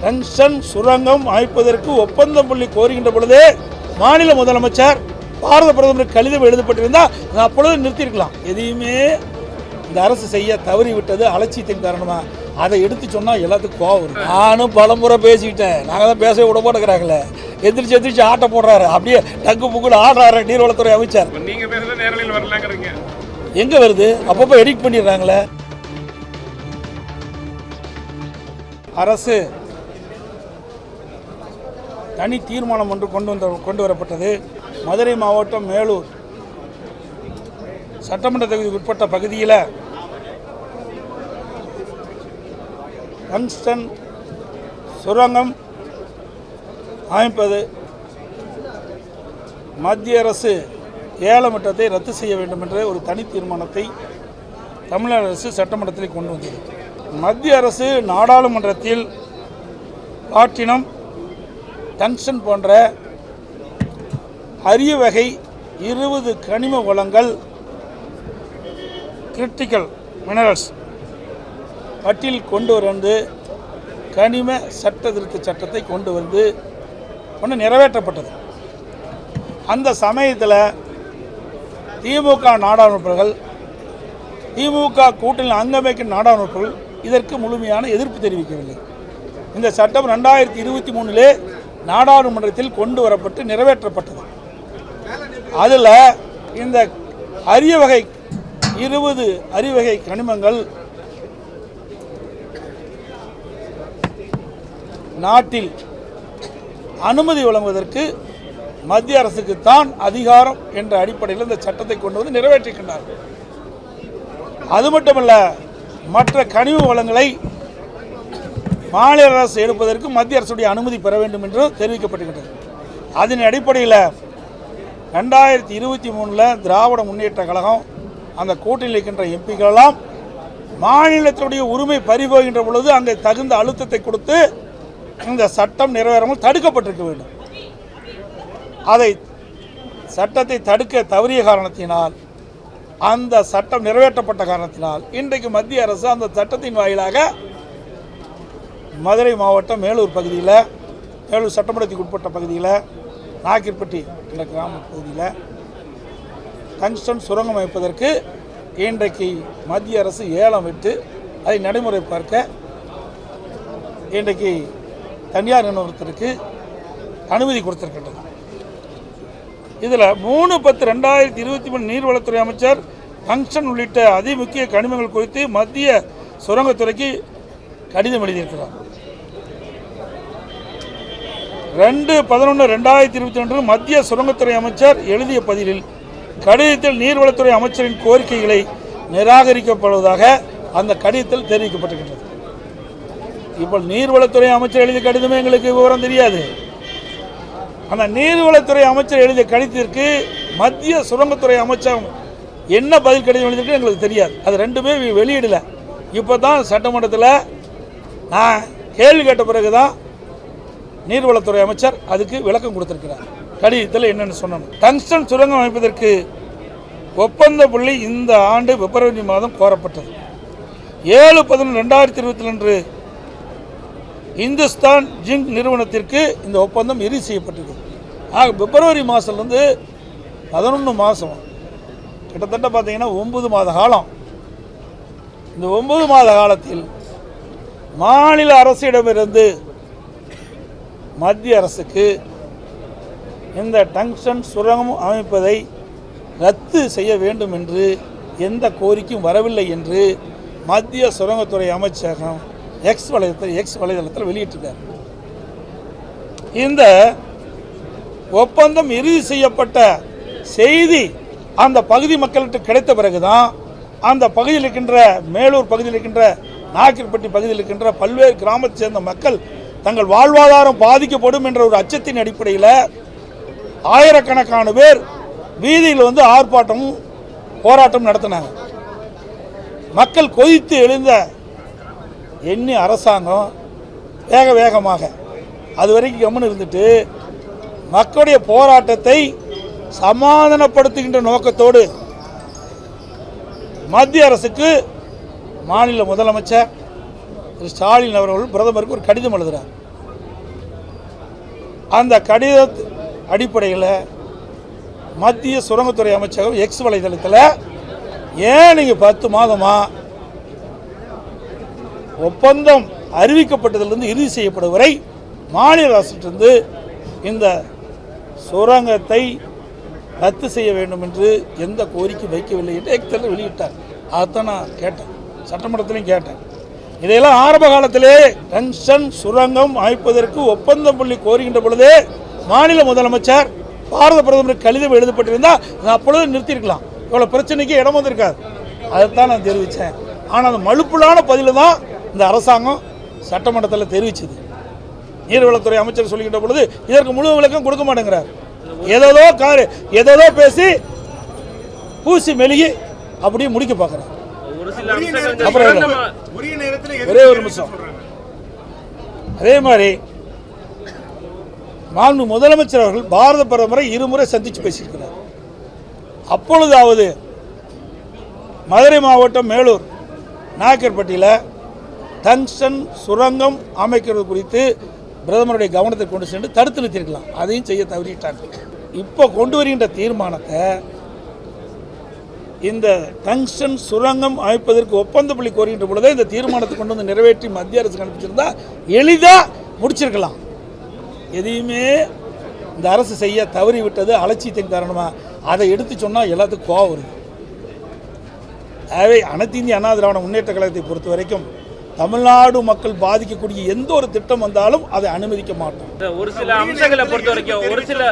Tungsten சுரங்கம் அமைப்பதற்கு ஒப்பந்தம் புள்ளி கோருகின்ற பொழுதே மாநில முதலமைச்சர் பாரத பிரதமருக்கு கடிதம் எழுதப்பட்டிருந்தால் அப்பொழுது நிறுத்தியிருக்கலாம். எதையுமே இந்த அரசு செய்ய தவறி விட்டது அலட்சியத்தின் காரணமா? அதை எடுத்து சொன்னால் எல்லாத்துக்கும் கோவம் வரும். நானும் பலமுறை பேசிக்கிட்டேன். நாங்கள் தான் பேசவே விட மாட்டேங்கிறாங்களே. எந்திரிச்சு எந்திரிச்சு ஆட்ட போடுறாரு. அப்படியே டங்கு புக்குன்னு ஆடுறாரு நீர்வளத்துறை அமைச்சர். எங்கே வருது? அப்பப்போ எடிட் பண்ணிடுறாங்களே. அரசு தனி தீர்மானம் ஒன்று கொண்டு வந்த கொண்டு வரப்பட்டது. மதுரை மாவட்டம் மேலூர். சட்டமன்ற தொகுதிக்கு உட்பட்ட பகுதியில் டங்ஸ்டன் சுரங்கம் அமைப்பது மத்திய அரசு ஏலமட்டத்தை ரத்து செய்ய வேண்டும் என்ற ஒரு தனி தீர்மானத்தை தமிழக அரசு சட்டமன்றத்தில் கொண்டு வந்தது. மத்திய அரசு நாடாளுமன்றத்தில் பிளாட்டினம் டங்ஸ்டன் போன்ற அரிய வகை இருபது கனிம வளங்கள் கிரிட்டிக்கல் மினரல்ஸ் பட்டியல் கொண்டு வந்து கனிம சட்ட திருத்த சட்டத்தை கொண்டு வந்து ஒன்று நிறைவேற்றப்பட்டது. அந்த சமயத்தில் திமுக நாடாளுமன்றங்கள் திமுக கூட்டணி அங்கமைக்கும் நாடாளுமன்றங்கள் இதற்கு முழுமையான எதிர்ப்பு தெரிவிக்கவில்லை. இந்த சட்டம் ரெண்டாயிரத்தி இருபத்தி மூணிலே நாடாளுமன்றத்தில் கொண்டு வரப்பட்டு நிறைவேற்றப்பட்டது. அதில் இந்த அரிய வகை இருபது அறிவகை கனிமங்கள் நாட்டில் அனுமதி வழங்குவதற்கு மத்திய அரசுக்கு தான் அதிகாரம் என்ற அடிப்படையில் இந்த சட்டத்தை கொண்டு வந்து நிறைவேற்றிக்கின்றார்கள். அது மட்டுமல்ல மற்ற கனிம வளங்களை மாநில அரசு எடுப்பதற்கு மத்திய அரசுடைய அனுமதி பெற வேண்டும் என்று தெரிவிக்கப்பட்டிருக்கிறது. அதன் அடிப்படையில் ரெண்டாயிரத்தி இருபத்தி மூணில் திராவிட முன்னேற்ற கழகம் அந்த கூட்டணியில் இருக்கின்ற எம்பிக்களெல்லாம் மாநிலத்துடைய உரிமை பறிபோகின்ற பொழுது அங்கே தகுந்த அழுத்தத்தை கொடுத்து இந்த சட்டம் நிறைவேறாமல் தடுக்கப்பட்டிருக்க வேண்டும். அதை சட்டத்தை தடுக்க தவறிய காரணத்தினால் அந்த சட்டம் நிறைவேற்றப்பட்ட காரணத்தினால் இன்றைக்கு மத்திய அரசு அந்த சட்டத்தின் வாயிலாக மதுரை மாவட்டம் மேலூர் பகுதியில் மேலூர் சட்டமன்றத்துக்கு உட்பட்ட பகுதியில் நாக்கிற்பட்டி என்ற கிராம பகுதியில் டங்ஸ்டன் சுரங்கம் அமைப்பதற்கு இன்றைக்கு மத்திய அரசு ஏலம் விட்டு அதை நடைமுறை பார்க்க இன்றைக்கு தனியார் நிறுவனத்திற்கு அனுமதி கொடுத்திருக்கின்றது. இதில் மூணு பத்து ரெண்டாயிரத்தி இருபத்தி மூணு நீர்வளத்துறை அமைச்சர் டங்ஸ்டன் உள்ளிட்ட அதிமுக்கிய கனிமங்கள் குறித்து மத்திய சுரங்கத்துறைக்கு கடிதம் எழுதியிருக்கிறார். ரெண்டு பதினொன்று ரெண்டாயிரத்தி இருபத்தி ஒன்று மத்திய சுரங்கத்துறை அமைச்சர் எழுதிய பதிலில் கடிதத்தில் நீர்வளத்துறை அமைச்சரின் கோரிக்கைகளை நிராகரிக்கப்படுவதாக அந்த கடிதத்தில் தெரிவிக்கப்பட்டிருக்கின்றது இப்போ நீர்வளத்துறை அமைச்சர் எழுதிய கடிதமே எங்களுக்கு விவரம் தெரியாது. அந்த நீர்வளத்துறை அமைச்சர் எழுதிய கடிதத்திற்கு மத்திய சுரங்கத்துறை அமைச்சர் என்ன பதில் கடிதம் எழுதியிருக்கு எங்களுக்கு தெரியாது. அது ரெண்டுமே வெளியிடலை. வெளியிடல இப்போ தான் சட்டமன்றத்தில் நான் கேள்வி கேட்ட பிறகு தான் நீர்வளத்துறை அமைச்சர் அதுக்கு விளக்கம் கொடுத்துருக்கிறார். கடிதத்தில் என்னென்னு சொன்னோம். டங்ஸ்டன் சுரங்கம் அமைப்பதற்கு ஒப்பந்த புள்ளி இந்த ஆண்டு பிப்ரவரி மாதம் கோரப்பட்டது. ஏழு பதினொன்று ரெண்டாயிரத்தி இருபத்தி ரெண்டு இந்துஸ்தான் ஜிங்க் நிறுவனத்திற்கு இந்த ஒப்பந்தம் இறுதி செய்யப்பட்டிருக்கு ஆக பிப்ரவரி மாதத்துலேருந்து பதினொன்று மாதம் கிட்டத்தட்ட பார்த்தீங்கன்னா ஒன்பது மாத காலம். இந்த ஒன்பது மாத காலத்தில் மாநில அரசிடமிருந்து மத்திய அரசுக்கு இந்த டங்ஷன் சுரங்கம் அமைப்பதை ரத்து செய்ய வேண்டும் என்று எந்த கோரிக்கையும் வரவில்லை என்று மத்திய சுரங்கத்துறை அமைச்சகம் எக்ஸ் வலைதளத்தில் எக்ஸ் வலைதளத்தில் வெளியிட்டிருக்கார். இந்த ஒப்பந்தம் இறுதி செய்யப்பட்ட செய்தி அந்த பகுதி மக்கள்கிட்ட கிடைத்த பிறகுதான் அந்த பகுதியில் இருக்கின்ற மேலூர் பகுதியில் இருக்கின்ற நாக்கிற்பட்டி பகுதியில் இருக்கின்ற பல்வேறு கிராமத்தை சேர்ந்த மக்கள் தங்கள் வாழ்வாதாரம் பாதிக்கப்படும் என்ற ஒரு அச்சத்தின் அடிப்படையில் ஆயிரக்கணக்கான பேர் வீதியில் வந்து ஆர்ப்பாட்டமும் போராட்டம் நடத்தினாங்க. மக்கள் கொதித்து எழுந்த எண்ணி அரசாங்கம் வேக வேகமாக அது வரைக்கும் கம்முன்னு இருந்துட்டு மக்களுடைய போராட்டத்தை சமாதானப்படுத்துகின்ற நோக்கத்தோடு மத்திய அரசுக்கு மாநில முதலமைச்சர் திரு ஸ்டாலின் அவர்கள் பிரதமருக்கு ஒரு கடிதம் எழுதுகிறார் அந்த கடித அடிப்படையில் மத்திய சுரங்கத்துறை அமைச்சகம் எக்ஸ் வலைதளத்தில் ஏன் நீங்கள் பத்து மாதமாக ஒப்பந்தம் அறிவிக்கப்பட்டதிலிருந்து இறுதி செய்யப்படும் வரை மாநில அரசிட்டிருந்து இந்த சுரங்கத்தை ரத்து செய்ய வேண்டும் என்று எந்த கோரிக்கை வைக்கவில்லை என்று எக்ஸலில் வெளியிட்டார். அதைத்தான் நான் கேட்டேன். சட்டமன்றத்திலையும் கேட்டேன். இதையெல்லாம் ஆரம்ப காலத்திலே டென்ஷன் சுரங்கம் அமைப்பதற்கு ஒப்பந்தம் புள்ளி கோருகின்ற பொழுதே மாநில முதலமைச்சர் பாரத பிரதமர் கடிதம் எழுதப்பட்டிருந்தால் நான் அப்பொழுது நிறுத்தியிருக்கலாம். இவ்வளோ பிரச்சனைக்கு இடம் வந்திருக்காது. அதைத்தான் நான் தெரிவித்தேன். ஆனால் அந்த மழுப்புலான பதில் தான் இந்த அரசாங்கம் சட்டமன்றத்தில் தெரிவித்தது. நீர்வளத்துறை அமைச்சர் சொல்லுகின்ற பொழுது இதற்கு முழு விளக்கம் கொடுக்க மாட்டேங்கிறார். ஏதோ காரு ஏதோ பேசி பூசி மெழுகி அப்படியே முடிக்க பார்க்குறாரு. அப்புறம் ஒரே ஒரு நிமிஷம். அதே மாதிரி மாண்பு முதலமைச்சர் அவர்கள் பாரத பிரதமரை இருமுறை சந்தித்து பேசியிருக்கிறார். அப்பொழுதாவது மதுரை மாவட்டம் மேலூர் நாயக்கர்பட்டியில் டங்ஸ்டன் சுரங்கம் அமைக்கிறது குறித்து பிரதமருடைய கவனத்தை கொண்டு சென்று தடுத்து நிறுத்தியிருக்கலாம். அதையும் செய்ய தவறிட்டாங்க இப்போ கொண்டு வருகின்ற தீர்மானத்தை இந்த டங்ஸ்டன் சுரங்கம் அமைப்பதற்கு ஒப்பந்த புள்ளி கோருகின்ற பொழுதே இந்த தீர்மானத்தை கொண்டு வந்து நிறைவேற்றி மத்திய அரசுக்கு அனுப்பிச்சிருந்தா எளிதாக முடிச்சிருக்கலாம். எதையுமே இந்த அரசு செய்ய தவறி விட்டது அலட்சியத்தின் காரணமாக அதை எடுத்து சொன்னால் எல்லாத்துக்கும் கோவம் வருது. ஆகவே அனைத்து இந்திய அண்ணா திராவிட முன்னேற்ற கழகத்தை பொறுத்த வரைக்கும் தமிழ்நாடு மக்கள் பாதிக்கக்கூடிய எந்த ஒரு திட்டம் வந்தாலும் அதை அனுமதிக்க மாட்டோம். ஒரு சில அம்சங்களை பொறுத்த வரைக்கும் ஒரு சில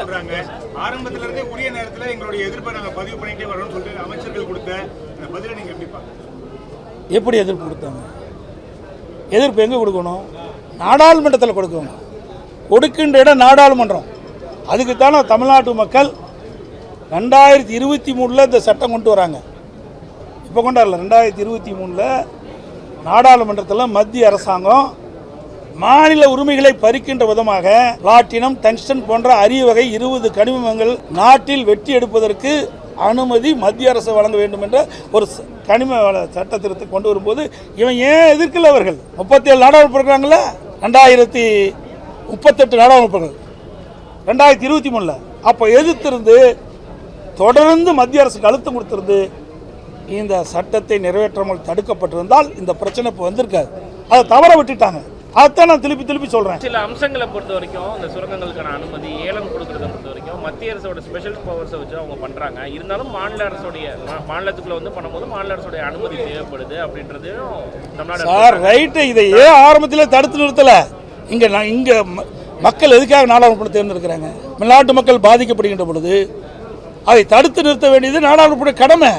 ஆரம்பத்துல இருந்தே உரிய நேரத்துல எங்களுடைய எதிர்ப்பை நாங்க பதிவு பண்ணிட்டே வரோம்னு சொல்லிட்டு அமைச்சர்கள் கொடுத்த அந்த பதிலை நீங்க எப்படி பாக்குறீங்க எப்படி எதிர்ப்பு கொடுத்தாங்க? எதிர்ப்பு எங்கே கொடுக்கணும்? நாடாளுமன்றத்தில் கொடுக்கணும். கொடுக்கின்ற இடம் நாடாளுமன்றம். அதுக்குத்தானே தமிழ்நாட்டு மக்கள் ரெண்டாயிரத்தி இருபத்தி மூணில் இந்த சட்டம் கொண்டு வராங்க. இப்போ கொண்டாடல ரெண்டாயிரத்தி இருபத்தி மூணில் நாடாளுமன்றத்தில் மத்திய அரசாங்கம் மாநில உரிமைகளை பறிக்கின்ற விதமாக பிளாட்டினம் டங்ஸ்டன் போன்ற அரிய வகை இருபது கனிமங்கள் நாட்டில் வெட்டி எடுப்பதற்கு அனுமதி மத்திய அரசு வழங்க வேண்டும் என்ற ஒரு கனிம வள சட்ட திருத்தம் கொண்டு வரும்போது இவன் ஏன் எதிர்க்கல அவர்கள்? முப்பத்தி ஏழு நாடாளுமன்ற ரெண்டாயிரத்தி முப்பத்தெட்டு நாடாளுமன்றங்கள் ரெண்டாயிரத்தி இருபத்தி மூணில். அப்போ எதிர்த்திருந்து தொடர்ந்து மத்திய அரசுக்கு அழுத்தம் கொடுத்துருந்து இந்த சட்டத்தை நிறைவேற்றாமல் தடுக்கப்பட்டிருந்தால் இந்த பிரச்சனை இப்போ வந்திருக்காது. அதை தவற விட்டுட்டாங்க. அதைத்தான் நான் திருப்பி திருப்பி சொல்கிறேன் சில அம்சங்களை பொறுத்த வரைக்கும் இந்த சுரங்கங்களுக்கான அனுமதி ஏலம் கொடுக்கறத பொறுத்த வரைக்கும் மத்திய அரசோட ஸ்பெஷல் பவர்ஸை வச்சு அவங்க பண்றாங்க. இருந்தாலும் மாநில அரசுடைய மாநிலத்துக்குள்ள வந்து பண்ணும்போது மாநில அரசுடைய அனுமதி தேவைப்படுது அப்படின்றதையும் தமிழ்நாடு சார் ரைட்டு இதை ஏன் ஆரம்பத்தில் தடுத்து நிறுத்தலை? இங்கே நான் இங்கே மக்கள் எதுக்காக நாடாளுமன்ற தேர்ந்தெடுக்கிறாங்க? நாட்டு மக்கள் பாதிக்கப்படுகின்ற பொழுது அதை தடுத்து நிறுத்த வேண்டியது நாடாளுமன்ற கடமை.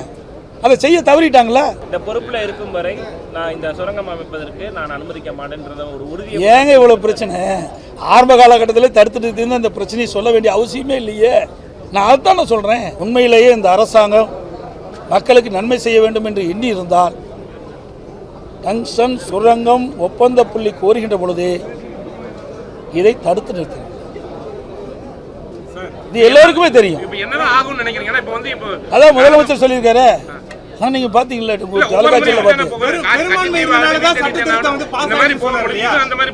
அதை செய்ய தவறிட்டாங்களா? இந்த பொறுப்புல இருக்கும் வரை நான் இந்த சுரங்கம் அமைப்பதற்கு நான் அனுமதிக்க மாட்டேன்றத ஒரு உறுதியை ஏங்க இவ்வளோ பிரச்சனை? ஆரம்ப காலகட்டத்தில் தடுத்து நிறுத்தி இந்த பிரச்சனையை சொல்ல வேண்டிய அவசியமே இல்லையே. நான் அதைத்தான் நான் சொல்கிறேன் உண்மையிலேயே இந்த அரசாங்கம் மக்களுக்கு நன்மை செய்ய வேண்டும் என்று எண்ணி இருந்தால் டங்ஷன் சுரங்கம் ஒப்பந்த புள்ளி கோருகின்ற பொழுது இதை தடுத்து நிறுத்தணும் இது எல்லோருக்குமே தெரியும். இப்போ என்னதான் ஆகும்னு நினைக்கிறீங்க? ஏன்னா இப்போ வந்து இப்போ அதான் முதலமைச்சர் சொல்லியிருக்காரு. ஆனால் நீங்கள் பார்த்தீங்களா தொலைக்காட்சியில்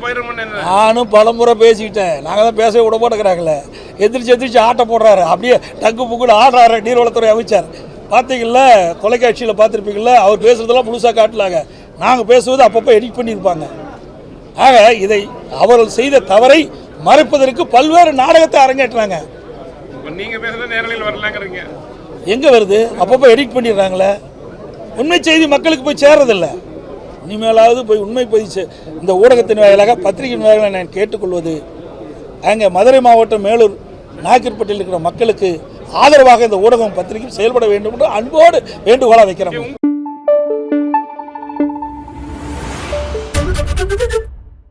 போயிடும்னு நானும் பலமுறை பேசிக்கிட்டேன். நாங்கள் தான் பேசவே விட மாட்டேங்கிறாங்களே. எந்திரிச்சு எந்திரிச்சு ஆட்ட போடுறாரு. அப்படியே டங்கு புக்குன்னு ஆடுறாரு நீர்வளத்துறை அமைச்சர். பார்த்தீங்கல்ல தொலைக்காட்சியில் பார்த்துருப்பீங்களா அவர் பேசுறதெல்லாம் முழுசாக காட்டலாங்க. நாங்கள் பேசுவது அப்பப்போ எடிட் பண்ணியிருப்பாங்க. ஆக இதை அவர்கள் செய்த தவறை மறைப்பதற்கு பல்வேறு நாடகத்தை அரங்கேற்றுறாங்க. இப்போ நீங்க பேசுறது நேரலையில் வரலாங்கிறீங்க. எங்கே வருது? அப்பப்போ எடிட் பண்ணிடுறாங்களே. உண்மை செய்தி மக்களுக்கு போய் சேர்றதில்ல. இனிமேலாவது போய் உண்மை போய் இந்த ஊடகத்தின் வாயிலாக பத்திரிகையின் வாயிலாக நான் கேட்டுக்கொள்வது அங்கே மதுரை மாவட்டம் மேலூர் நாயக்கர்பட்டியில் இருக்கிற மக்களுக்கு ஆதரவாக இந்த ஊடகம் பத்திரிகை செயல்பட வேண்டும் என்று அன்போடு வேண்டுகோளாக வைக்கிறோம்